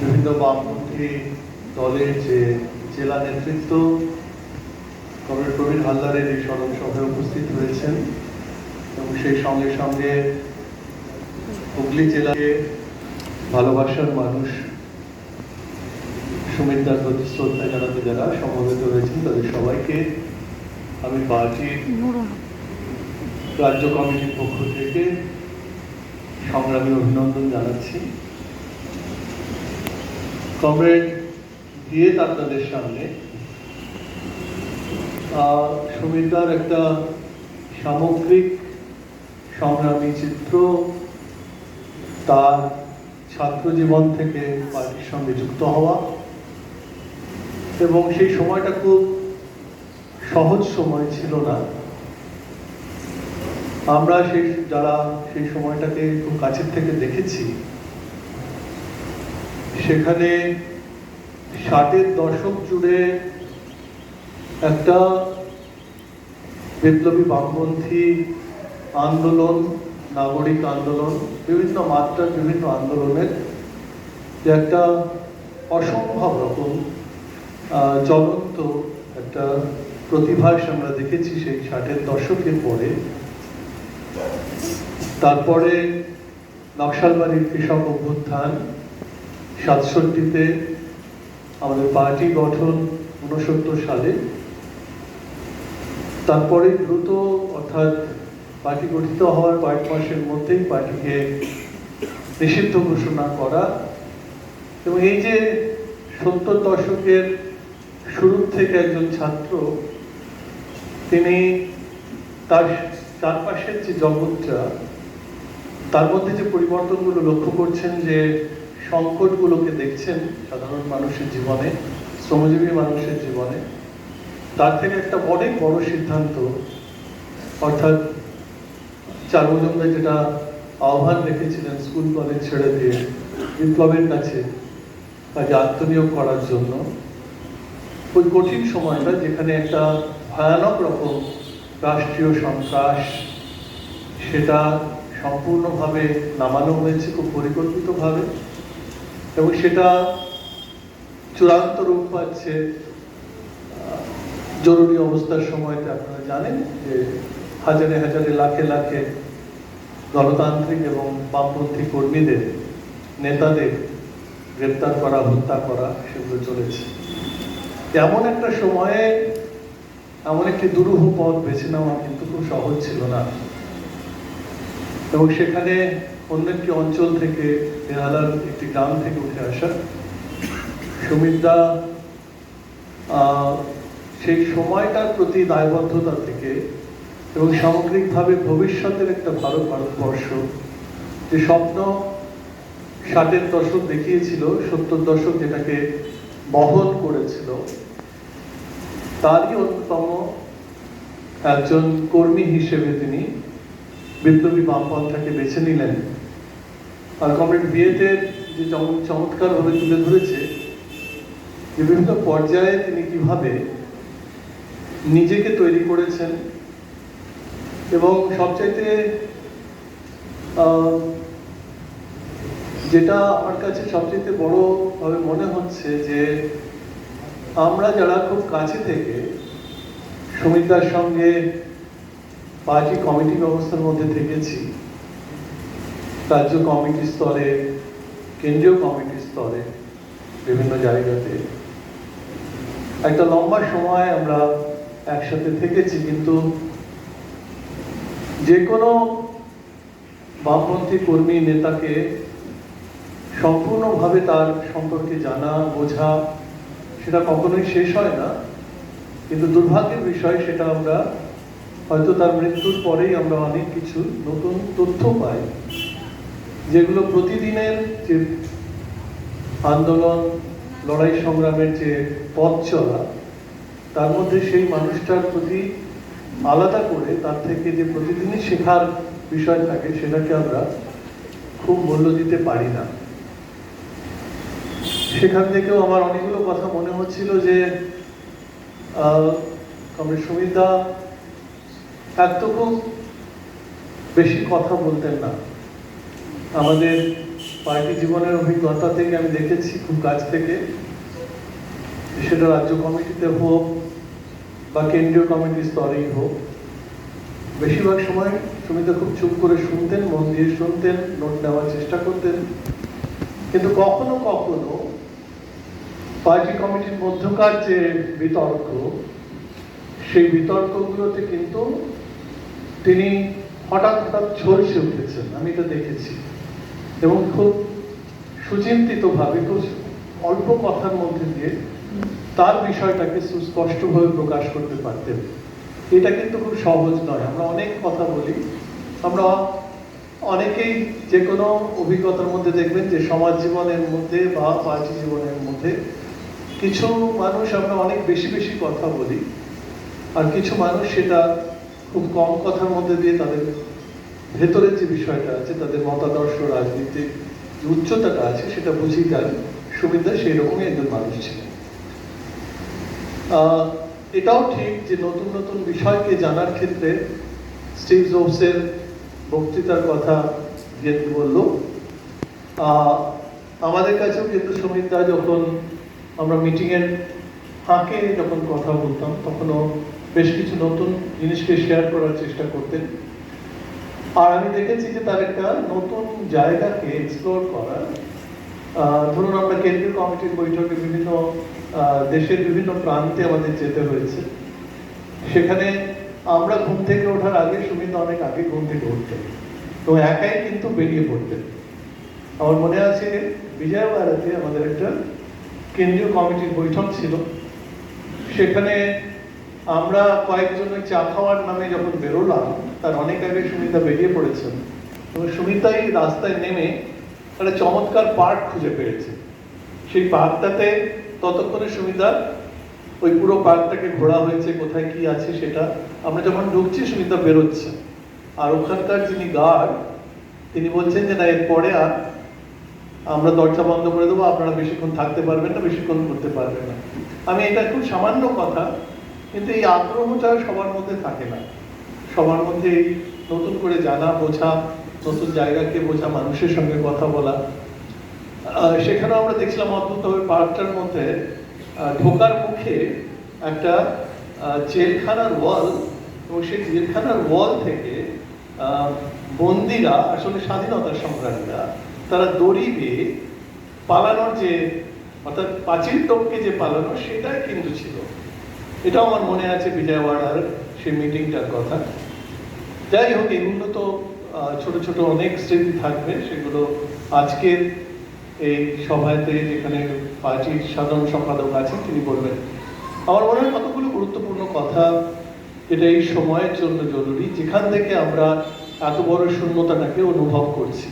বিভিন্ন বামপন্থী দলের যে জেলা নেতৃত্ব, কমরেড প্রবীণ হালদারের এই স্মরণ সভায় উপস্থিত হয়েছেন এবং সেই সঙ্গে সঙ্গে হুগলি জেলাকে ভালোবাসার মানুষ সুমিতার প্রতি শ্রদ্ধা জানাতে যারা সমবেত হয়েছেন, তাদের সবাইকে আমি পার্টির রাজ্য কমিটির পক্ষ থেকে সংগ্রামী অভিনন্দন জানাচ্ছি। কমরেড দিয়ে আপনাদের সামনে। সুমিতার একটা সামগ্রিক সংগ্রামী চিত্র তার ছাত্র জীবন থেকে পার্টির সঙ্গে যুক্ত হওয়া এবং সেই সময়টা খুব সহজ সময় ছিল না। আমরা সেই, যারা সেই সময়টাকে খুব কাছের থেকে দেখেছি সেখানে ষাটের দশক জুড়ে একটা বিপ্লবী বামপন্থী আন্দোলন, নাগরিক আন্দোলন, বিভিন্ন মাত্রার বিভিন্ন আন্দোলনের যে একটা অসম্ভব রকম জ্বলন্ত একটা প্রতিভাস আমরা দেখেছি সেই ষাটের দশকের পরে। তারপরে নকশালবাড়ির কৃষক অভ্যুত্থান সাতষট্টিতে আমাদের পার্টি গঠন উনসত্তর সালে। তারপরে দ্রুত অর্থাৎ পার্টি গঠিত হওয়ার কয়েক মাসের মধ্যেই পার্টিকে নিষিদ্ধ ঘোষণা করা এবং এই যে সত্তর দশকের শুরু থেকে একজন ছাত্র, তিনি তার চারপাশের যে জগৎটা, তার মধ্যে যে পরিবর্তনগুলো লক্ষ্য করছেন যে সংকটগুলোকে দেখছেন সাধারণ মানুষের জীবনে, শ্রমজীবী মানুষের জীবনে। তার থেকে একটা অনেক বড় সিদ্ধান্ত, অর্থাৎ চার মজুমদার যেটা আহ্বান রেখেছিলেন স্কুল কলেজ ছেড়ে দিয়ে বিপ্লবের কাছে কাজে আত্মনিয়োগ করার জন্য, ওই কঠিন সময়টা যেখানে একটা ভয়ানক রকম রাষ্ট্রীয় সন্ত্রাস, সেটা সম্পূর্ণভাবে নামানো হয়েছে খুব পরিকল্পিতভাবে। এবং সেটা চূড়ান্ত রূপ পাচ্ছে জরুরি অবস্থার সময়তে আপনারা জানেন যে হাজারে হাজারে লাখে লাখে গণতান্ত্রিক এবং বামপন্থী কর্মীদের, নেতাদের গ্রেপ্তার করা, হত্যা করা সেগুলো চলেছে। এমন একটা সময়ে এমন একটি দুরূহ পথ বেছে নেওয়া কিন্তু খুব সহজ ছিল না। এবং সেখানে অন্য একটি অঞ্চল থেকে বেহালার একটি গ্রাম থেকে উঠে আসা। সুমিত্রা সেই সময়টার প্রতি দায়বদ্ধতা থেকে এবং সামগ্রিকভাবে ভবিষ্যতের একটা ভালো ভারতবর্ষ, যে স্বপ্ন ষাটের দশক দেখিয়েছিল, সত্তর দশক যেটাকে বহন করেছিল, তারই অন্যতম একজন কর্মী হিসেবে তিনি বিপ্লবী বামপন্থাকে বেছে নিলেন। কমরেড বিয়েতে যে চম- চমৎকারভাবে তুলে ধরেছে যে বিভিন্ন পর্যায়ে তিনি কীভাবে নিজেকে তৈরি করেছেন এবং সবচাইতে যেটা আমার কাছে সবচেয়ে বড় ভাবে মনে হচ্ছে যে আমরা যারা খুব কাছে থেকে সুমিতার সঙ্গে পার্টি কমিটি ব্যবস্থার মধ্যে থেকেছি রাজ্য কমিটি স্তরে, কেন্দ্রীয় কমিটি স্তরে, বিভিন্ন জায়গাতে। একটা লম্বা সময় আমরা একসাথে থেকেছি, কিন্তু যে কোনো বামপন্থী কর্মী নেতাকে সম্পূর্ণভাবে তার সম্পর্কে জানা, বোঝা, সেটা কখনোই শেষ হয় না। কিন্তু দুর্ভাগ্যের বিষয় সেটা আমরা হয়তো তার মৃত্যুর পরেই আমরা অনেক কিছু নতুন তথ্য পাই। যেগুলো প্রতিদিনের যে আন্দোলন, লড়াই সংগ্রামের যে পথ চলা, তার মধ্যে সেই মানুষটার প্রতি আলাদা করে তার থেকে যে প্রতিদিনই শেখার বিষয় থাকে, সেটাকে আমরা খুব মূল্য দিতে পারি না। সেখান থেকেও আমার অনেকগুলো কথা মনে হচ্ছিল যে সুমিতা এক তো খুব বেশি কথা বলতেন না। আমাদের পার্টি জীবনের অভিজ্ঞতা থেকে আমি দেখেছি, খুব কাছ থেকে। সেটা রাজ্য কমিটিতে হোক বা কেন্দ্রীয় কমিটির স্তরেই হোক। বেশিরভাগ সময় সুমিতা খুব চুপ করে শুনতেন, মন দিয়ে শুনতেন, নোট নেওয়ার চেষ্টা করতেন। কিন্তু কখনো কখনো পার্টি কমিটির মধ্যকার যে বিতর্ক, সেই বিতর্কগুলোতে কিন্তু তিনি হঠাৎ হঠাৎ ঝলসে উঠেছেন। আমি এটা দেখেছি। এবং খুব সুচিন্তিতভাবে, খুব অল্প কথার মধ্যে দিয়ে তার বিষয়টাকে সুস্পষ্টভাবে প্রকাশ করতে পারতেন। এটা কিন্তু খুব সহজ নয়। আমরা অনেক কথা বলি। আমরা অনেকেই যে কোনো অভিজ্ঞতার মধ্যে দেখবেন যে সমাজ জীবনের মধ্যে বা পার্টি জীবনের মধ্যে কিছু মানুষ আমরা অনেক বেশি বেশি কথা বলি। আর কিছু মানুষ সেটা খুব কম কথার মধ্যে দিয়ে তাদের ভেতরের যে বিষয়টা আছে, তাদের মতাদর্শ, রাজনীতির যে উচ্চতাটা আছে, সেটা বুঝি দেন সুবিধা সেই রকমই একজন মানুষ ছিলেন। এটাও ঠিক যে নতুন নতুন বিষয়কে জানার ক্ষেত্রে স্টিভ জবসের বক্তৃতার কথা যেহেতু বলল। আমাদের কাছেও কিন্তু সুমিতা যখন আমরা মিটিংয়ের ফাঁকে যখন কথা বলতাম, তখনও বেশ কিছু নতুন জিনিসকে শেয়ার করার চেষ্টা করতেন। আর আমি দেখেছি যে তার একটা নতুন জায়গাকে এক্সপ্লোর করা ধরুন আমরা কেন্দ্রীয় কমিটির বৈঠকে বিভিন্ন দেশের বিভিন্ন প্রান্তে আমাদের যেতে হয়েছে। সেখানে আমরা ঘুম থেকে ওঠার আগে সুমিতা অনেক আগে ঘুম থেকে উঠতেন তো একাই কিন্তু বেরিয়ে পড়তেন। আমার মনে আছে বিজয়বাড়াতে আমাদের একটা কেন্দ্রীয় কমিটির বৈঠক ছিল। সেখানে আমরা কয়েকজন চা খাওয়ার নামে যখন বেরোলাম, তার অনেক আগে সুমিতা বেরিয়ে পড়েছেন এবং সুমিতাই রাস্তায় নেমে একটা চমৎকার পার্ক খুঁজে পেয়েছে। সেই পার্কটাতে ততক্ষণে সুমিতা ওই পুরো পার্কটাকে ঘোরা হয়েছে, কোথায় কি আছে সেটা। আমরা যখন ঢুকছি, সুমিতা বেরোচ্ছে। আর ওখানকার যিনি গার্ড, তিনি বলছেন যে, না এরপরে আর আমরা দরজা বন্ধ করে দেবো। আপনারা বেশিক্ষণ থাকতে পারবেন না, বেশিক্ষণ করতে পারবেন না। আমি এটা খুব সামান্য কথা কিন্তু এই আগ্রহটা সবার মধ্যে থাকে না। সবার মধ্যে নতুন করে জানা, বোঝা, নতুন জায়গাকে বোঝা, মানুষের সঙ্গে কথা বলা। সেখানে আমরা দেখছিলাম অদ্ভুতভাবে পার্কটার মধ্যে ঢোকার মুখে একটা জেলখানার ওয়াল এবং সেই জেলখানার ওয়াল থেকে বন্দিরা, আসলে স্বাধীনতা সংগ্রামীরা, তারা দড়ি দিয়ে পালানোর যে, অর্থাৎ পাঁচিল টপকে যে পালানো, সেটাই কিন্তু ছিল। এটাও আমার মনে আছে বিজয়ওয়াড়ার সেই মিটিংটার কথা। যাই হোক, এগুলো তো ছোট ছোট অনেক স্মৃতি থাকবে। সেগুলো আজকের এই সভাতে যেখানে পার্টির সাধারণ সম্পাদক আছেন, তিনি বলবেন। আমার মনে হয় কতগুলো গুরুত্বপূর্ণ কথা যেটা এই সময়ের জন্য জরুরি, যেখান থেকে আমরা এত বড় শূন্যতাটাকে অনুভব করছি।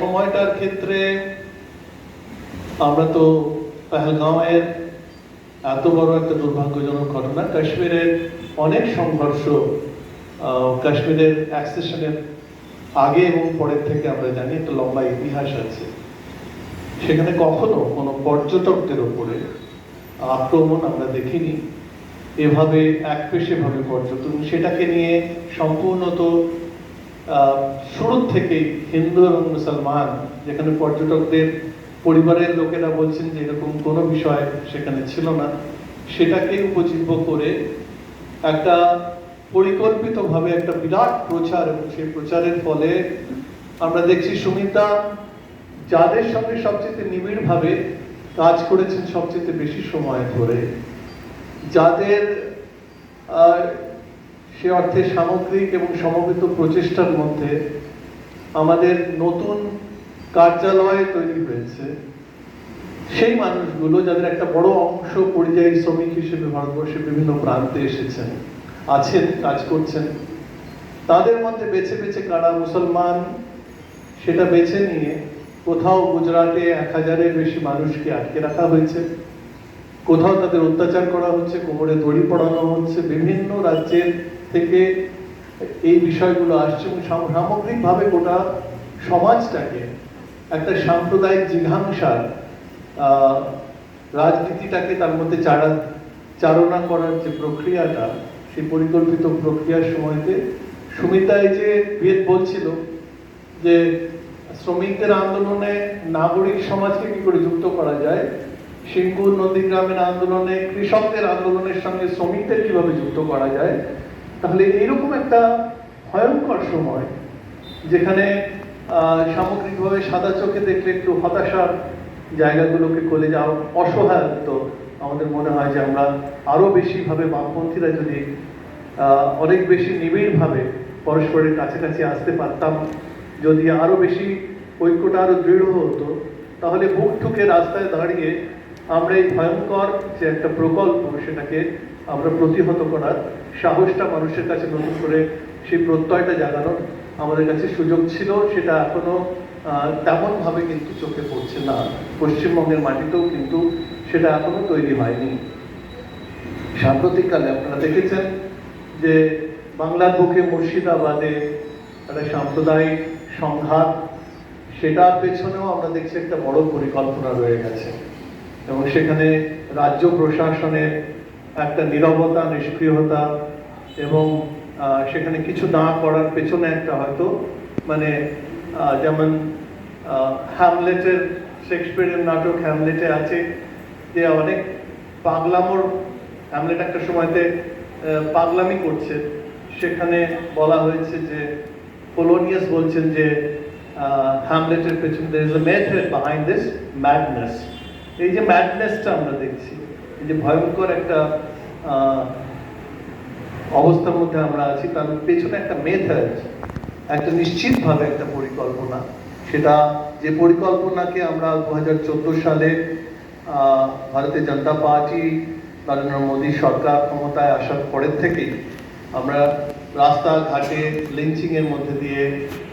সময়টার ক্ষেত্রে আমরা তো পেহেলগাঁওয়ের এত বড় একটা দুর্ভাগ্যজনক ঘটনা। কাশ্মীরের অনেক সংঘর্ষ কাশ্মীরের অ্যাক্সেশনের আগে এবং পরের থেকে আমরা জানি একটা লম্বা ইতিহাস আছে। সেখানে কখনো কোনো পর্যটকদের উপরে আক্রমণ আমরা দেখিনি। এভাবে, একপেশে-ভাবে পর্যটন, সেটাকে নিয়ে সম্পূর্ণত শুরুর থেকেই হিন্দু এবং মুসলমান, যেখানে পর্যটকদের পরিবারের লোকেরা বলছেন যে এরকম কোনো বিষয় সেখানে ছিল না। সেটাকে উপজীব্য করে একটা পরিকল্পিতভাবে একটা বিরাট প্রচার এবং সেই প্রচারের ফলে আমরা দেখছি সুমিতা যাদের সঙ্গে সবচেয়ে নিবিড়ভাবে কাজ করেছেন সবচেয়ে বেশি সময় ধরে। যাদের সে অর্থে সামগ্রিক এবং সমবেত প্রচেষ্টার মধ্যে আমাদের নতুন কার্যালয় তৈরি হয়েছে। সেই মানুষগুলো যাদের একটা বড় অংশ পরিযায়ী শ্রমিক হিসেবে ভারতবর্ষের বিভিন্ন প্রান্তে এসেছেন, আছেন, কাজ করছেন, তাদের মধ্যে বেছে বেছে কারা মুসলমান সেটা বেছে নিয়ে কোথাও গুজরাটে এক হাজারের বেশি মানুষকে আটকে রাখা হয়েছে, কোথাও তাদের অত্যাচার করা হচ্ছে, কোমরে দড়ি পড়ানো হচ্ছে, বিভিন্ন রাজ্যের থেকে এই বিষয়গুলো আসছে এবং সাম- সামগ্রিকভাবে গোটা সমাজটাকে একটা সাম্প্রদায়িক জিঘাংসার রাজনীতিটাকে তার মধ্যে চারা চারণা করার যে প্রক্রিয়াটা, সেই পরিকল্পিত প্রক্রিয়ার সময়তে সুমিতা এই যে বেদ বলছিল যে শ্রমিকদের আন্দোলনে নাগরিক সমাজকে কি করে যুক্ত করা যায় সিঙ্গুর নন্দীগ্রামের আন্দোলনে, কৃষকদের আন্দোলনের সঙ্গে শ্রমিকদের কীভাবে যুক্ত করা যায়, তাহলে এইরকম একটা ভয়ঙ্কর সময়, যেখানে সামগ্রিকভাবে সাদা চোখে দেখলে একটু হতাশার জায়গাগুলোকে খুলে যাওয়া অসহায়ত্ব আমাদের মনে হয় যে আমরা আরও বেশিভাবে বামপন্থীরা যদি অনেক বেশি নিবিড়ভাবে পরস্পরের কাছাকাছি আসতে পারতাম, যদি আরও বেশি ঐক্যটা আরও দৃঢ় হতো, তাহলে বুক ঠুকে রাস্তায় দাঁড়িয়ে আমরা এই ভয়ঙ্কর যে একটা প্রকল্প সেটাকে আমরা প্রতিহত করার সাহসটা মানুষের কাছে নতুন করে সেই প্রত্যয়টা জাগানোর আমাদের কাছে সুযোগ ছিল, সেটা এখনও তেমন ভাবে কিন্তু চোখে পড়ছে না। পশ্চিমবঙ্গের মাটিতেও কিন্তু সেটা এখনও তৈরি হয়নি। সাম্প্রতিককালে আপনারা দেখেছেন যে বাংলার বুকে মুর্শিদাবাদে একটা সাম্প্রদায়িক সংঘাত, সেটার পেছনেও আমরা দেখছি একটা বড় পরিকল্পনা রয়ে গেছে। এবং সেখানে রাজ্য প্রশাসনের একটা নীরবতা, নিষ্ক্রিয়তা এবং সেখানে কিছু না করার পেছনে একটা হয়তো মানে যেমন হ্যামলেটের শেক্সপিয়ারের নাটক হ্যামলেটে আছে, যে অনেক পাগলামোর হ্যামলেট একটা সময়তে পাগলামি করছে। সেখানে বলা হয়েছে যে পোলোনিয়াস বলছেন যে হ্যামলেটের পেছনে there is a method behind this madness এই যে ম্যাডনেসটা আমরা দেখছি, এই যে ভয়ঙ্কর একটা অবস্থার মধ্যে আমরা আছি তার পেছনে একটা মেথড একটা নিশ্চিতভাবে একটা পরিকল্পনা। সেটা যে পরিকল্পনাকে আমরা দু হাজার চোদ্দ সালে আহ, ভারতীয় জনতা পার্টি নরেন্দ্র মোদী সরকার ক্ষমতায় আসার পরের থেকেই আমরা রাস্তাঘাটে লিঞ্চিং এর মধ্যে দিয়ে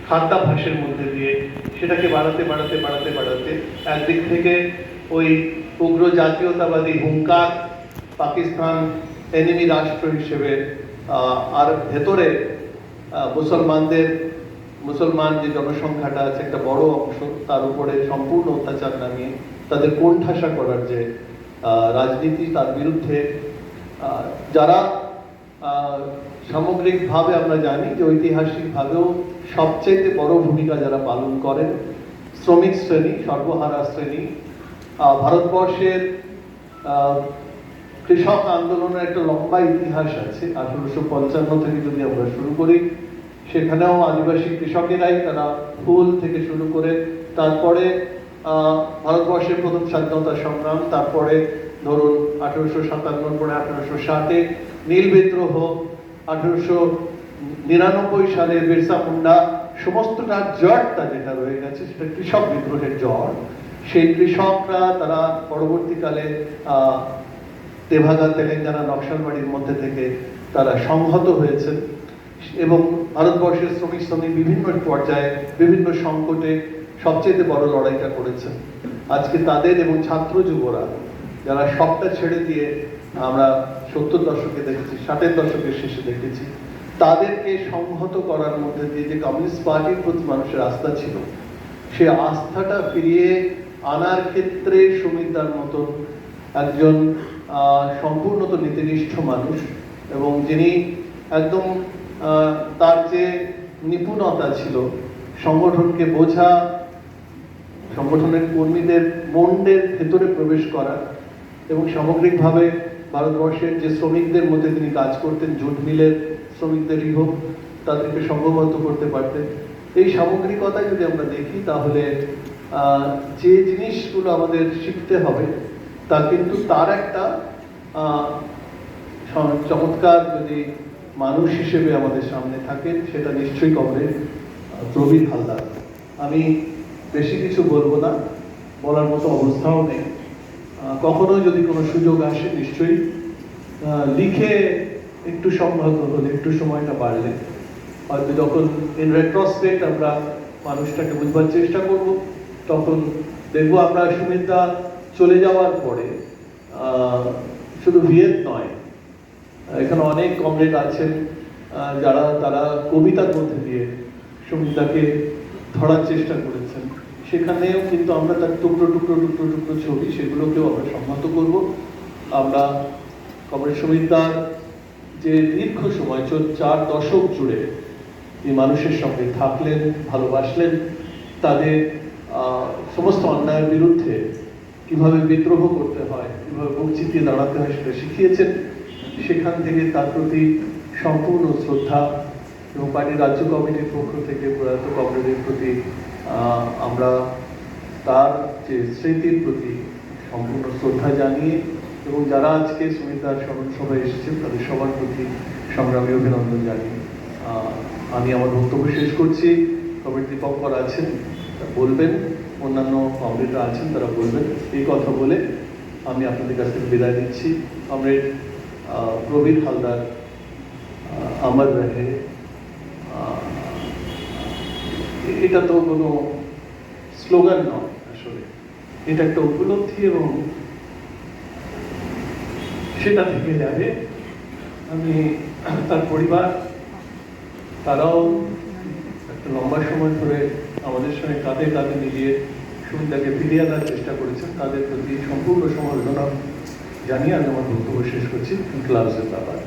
খাদ্যাভ্যাসের মধ্যে দিয়ে সেটাকে বাড়াতে বাড়াতে বাড়াতে বাড়াতে একদিক থেকে ওই উগ্র জাতীয়তাবাদী হুঙ্কার পাকিস্তান এনিমি রাষ্ট্র হিসেবে আর ভেতরে মুসলমানদের, মুসলমান যে জনসংখ্যাটা আছে একটা বড় অংশ, তার উপরে সম্পূর্ণ অত্যাচার নামিয়ে তাদের কোণঠাসা করার যে রাজনীতি, তার বিরুদ্ধে যারা সামগ্রিকভাবে আমরা জানি যে ঐতিহাসিকভাবেও সবচেয়ে বড় ভূমিকা যারা পালন করেন, শ্রমিক শ্রেণি, সর্বহারা শ্রেণি ভারতবর্ষের কৃষক আন্দোলনের একটা লম্বা ইতিহাস আছে। আঠারোশো পঞ্চান্ন থেকে যদি আমরা শুরু করি, সেখানেও আদিবাসী কৃষকেরাই তারা ফুল থেকে শুরু করে, তারপরে ভারতবর্ষের প্রথম স্বাধীনতা সংগ্রাম, তারপরে ধরুন আঠারোশো সাতান্ন পরে আঠারোশো ষাটে নীল বিদ্রোহ, আঠারোশো নিরানব্বই সালে বিরসা মুন্ডা সমস্তটা জটটা যেটা রয়ে গেছে সেটা কৃষক বিদ্রোহের জট। সেই কৃষকরা তারা পরবর্তীকালে তেভাগা তেলেঙ্গানা নকশালবাড়ির মধ্যে থেকে তারা সংহত হয়েছেন এবং ভারতবর্ষের শ্রমিক শ্রমিক বিভিন্ন পর্যায়ে, বিভিন্ন সংকটে সবচেয়ে বড় লড়াইটা করেছেন। আজকে তাদের এবং ছাত্র যুবরা যারা সবটা ছেড়ে দিয়ে আমরা সত্তর দশকে দেখেছি, ষাটের দশকের শেষে দেখেছি, তাদেরকে সংহত করার মধ্যে দিয়ে যে কমিউনিস্ট পার্টির প্রতি মানুষের আস্থা ছিল, সে আস্থাটা ফিরিয়ে আনার ক্ষেত্রে সুমিতার মতন একজন সম্পূর্ণত নীতিনিষ্ঠ মানুষ এবং যিনি একদম তার যে নিপুণতা ছিল, সংগঠনকে বোঝা, সংগঠনের কর্মীদের মন্ডের ভেতরে প্রবেশ করা এবং সামগ্রিকভাবে ভারতবর্ষের যে শ্রমিকদের মধ্যে তিনি কাজ করতেন, জুট মিলের শ্রমিকদেরই হোক, তাদেরকে সংঘবদ্ধ করতে পারতেন। এই সামগ্রিকতায় যদি আমরা দেখি, তাহলে যে জিনিসগুলো আমাদের শিখতে হবে তা কিন্তু তার একটা চমৎকার যদি মানুষ হিসেবে আমাদের সামনে থাকে, সেটা নিশ্চয়ই কমরেড প্রবীর হালদার। আমি বেশি কিছু বলব না, বলার মতো অবস্থাও নেই। কখনো যদি কোনো সুযোগ আসে, নিশ্চয়ই লিখে একটু সংহত হলে, একটু সময়টা বাড়লে, হয়তো যখন ইন রেট্রোস্পেক্ট আমরা মানুষটাকে বুঝবার চেষ্টা করব, তখন দেখব আমরা সুমিতা চলে যাওয়ার পরে শুধু ভিয়েত নয়, এখানে অনেক কমরেড আছেন যারা, তারা কবিতার মধ্যে দিয়ে সুমিতাকে ধরার চেষ্টা করেছেন। সেখানেও কিন্তু আমরা তার টুকরো টুকরো টুকরো টুকরো ছবি সেগুলোকেও আমরা সম্মত করব। আমরা কমরেড সুমিতার যে দীর্ঘ সময়, চার দশক জুড়ে এই মানুষের সঙ্গে থাকলেন, ভালোবাসলেন, তাদের সমস্ত অন্যায়ের বিরুদ্ধে কীভাবে বিদ্রোহ করতে হয়, কীভাবে বুক চিতিয়ে দাঁড়াতে হয় সেটা শিখিয়েছেন। সেখান থেকে তার প্রতি সম্পূর্ণ শ্রদ্ধা এবং পার্টির রাজ্য কমিটির পক্ষ থেকে প্রয়াত কমরেডের প্রতি আমরা তার যে স্মৃতির প্রতি সম্পূর্ণ শ্রদ্ধা জানিয়ে এবং যারা আজকে সুমিতার স্মরণ সভায় এসেছেন, তাদের সবার প্রতি সংগ্রামী অভিনন্দন জানিয়ে আমি আমার বক্তব্য শেষ করছি। কমিটি দীপঙ্কর আছেন বলবেন। অন্যান্য কমরেডরা আছেন, তারা বলবেন, এই কথা বলে আমি আপনাদের কাছ থেকে বিদায় নিচ্ছি। কমরেড প্রবীর হালদার আমার রহে এটা তো কোনো স্লোগান নয় আসলে। এটা একটা উপলব্ধি এবং সেটা থেকে যাবে। আমি তার পরিবার, তারাও একটা লম্বা সময় ধরে আমাদের সঙ্গে কাঁধে কাঁধে মিলিয়ে সুবিধাকে ফিরিয়ে আনার চেষ্টা করেছেন তাদের প্রতি সম্পূর্ণ সমালোচনা জানিয়ে আমি আমার বক্তব্য শেষ করছি। ক্লাসের ব্যাপার